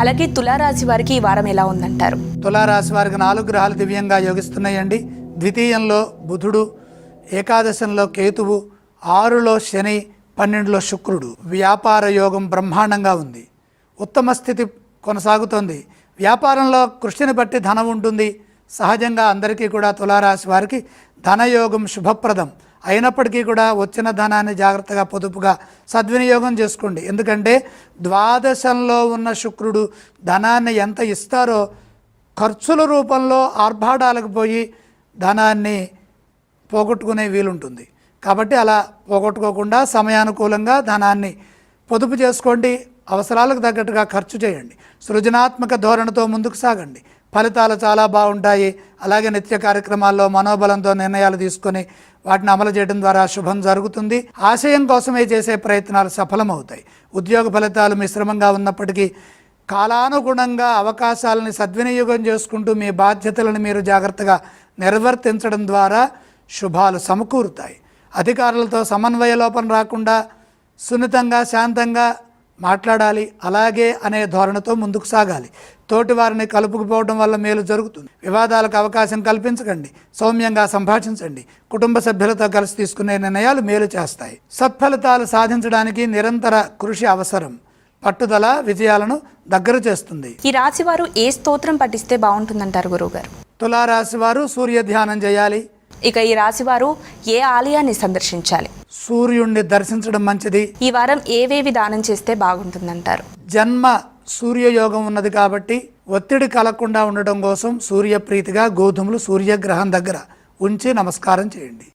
అలాగే తులారాశి వారికి ఈ వారం ఎలా ఉందంటారు? తులారాశి వారికి నాలుగు గ్రహాలు దివ్యంగా యోగిస్తున్నాయండి. ద్వితీయంలో బుధుడు ఏకాదశంలో కేతువు ఆరులో శని పన్నెండులో శుక్రుడు. వ్యాపార యోగం బ్రహ్మాండంగా ఉంది. ఉత్తమ స్థితి కొనసాగుతోంది. వ్యాపారంలో కృషిని బట్టి ధనం ఉంటుంది. సహజంగా అందరికీ కూడా తులారాశి వారికి ధనయోగం శుభప్రదం. అయినప్పటికీ కూడా వచ్చిన ధనాన్ని జాగ్రత్తగా పొదుపుగా సద్వినియోగం చేసుకోండి. ఎందుకంటే ద్వాదశంలో ఉన్న శుక్రుడు ధనాన్ని ఎంత ఇస్తారో ఖర్చుల రూపంలో ఆర్భాటాలకు పోయి ధనాన్ని పోగొట్టుకునే వీలుంటుంది. కాబట్టి అలా పోగొట్టుకోకుండా సమయానుకూలంగా ధనాన్ని పొదుపు చేసుకోండి. అవసరాలకు తగ్గట్టుగా ఖర్చు చేయండి. సృజనాత్మక ధోరణితో ముందుకు సాగండి. ఫలితాలు చాలా బాగుంటాయి. అలాగే నిత్య కార్యక్రమాల్లో మనోబలంతో నిర్ణయాలు తీసుకొని వాటిని అమలు చేయడం ద్వారా శుభం జరుగుతుంది. ఆశయం కోసమే చేసే ప్రయత్నాలు సఫలమవుతాయి. ఉద్యోగ ఫలితాలు మిశ్రమంగా ఉన్నప్పటికీ కాలానుగుణంగా అవకాశాలని సద్వినియోగం చేసుకుంటూ మీ బాధ్యతలను మీరు జాగ్రత్తగా నిర్వర్తించడం ద్వారా శుభాలు సమకూరుతాయి. అధికారులతో సమన్వయ లోపం రాకుండా సున్నితంగా శాంతంగా మాట్లాడాలి. అలాగే అనే ధోరణితో ముందుకు సాగాలి. తోటి వారిని కలుపుకుపోవడం వల్ల మేలు జరుగుతుంది. వివాదాలకు అవకాశం కల్పించకండి. సౌమ్యంగా సంభాషించండి. కుటుంబ సభ్యులతో కలిసి తీసుకునే నిర్ణయాలు మేలు చేస్తాయి. సత్ఫలితాలు సాధించడానికి నిరంతర కృషి అవసరం. పట్టుదల విజయాలను దగ్గర చేస్తుంది. ఈ రాశి వారు ఏ స్తోత్రం పఠిస్తే బాగుంటుందంటారు గురువుగారు? తులారాశి వారు సూర్య ధ్యానం చేయాలి. ఇక ఈ రాశి వారు ఏ ఆలయాన్ని సందర్శించాలి? సూర్యుణ్ణి దర్శించడం మంచిది. ఈ వారం ఏవేవి దానం చేస్తే బాగుంటుందంటారు? జన్మ సూర్యయోగం ఉన్నది కాబట్టి ఒత్తిడి కలగకుండా ఉండటం కోసం సూర్యప్రీతిగా గోధుమలు సూర్యగ్రహం దగ్గర ఉంచి నమస్కారం చేయండి.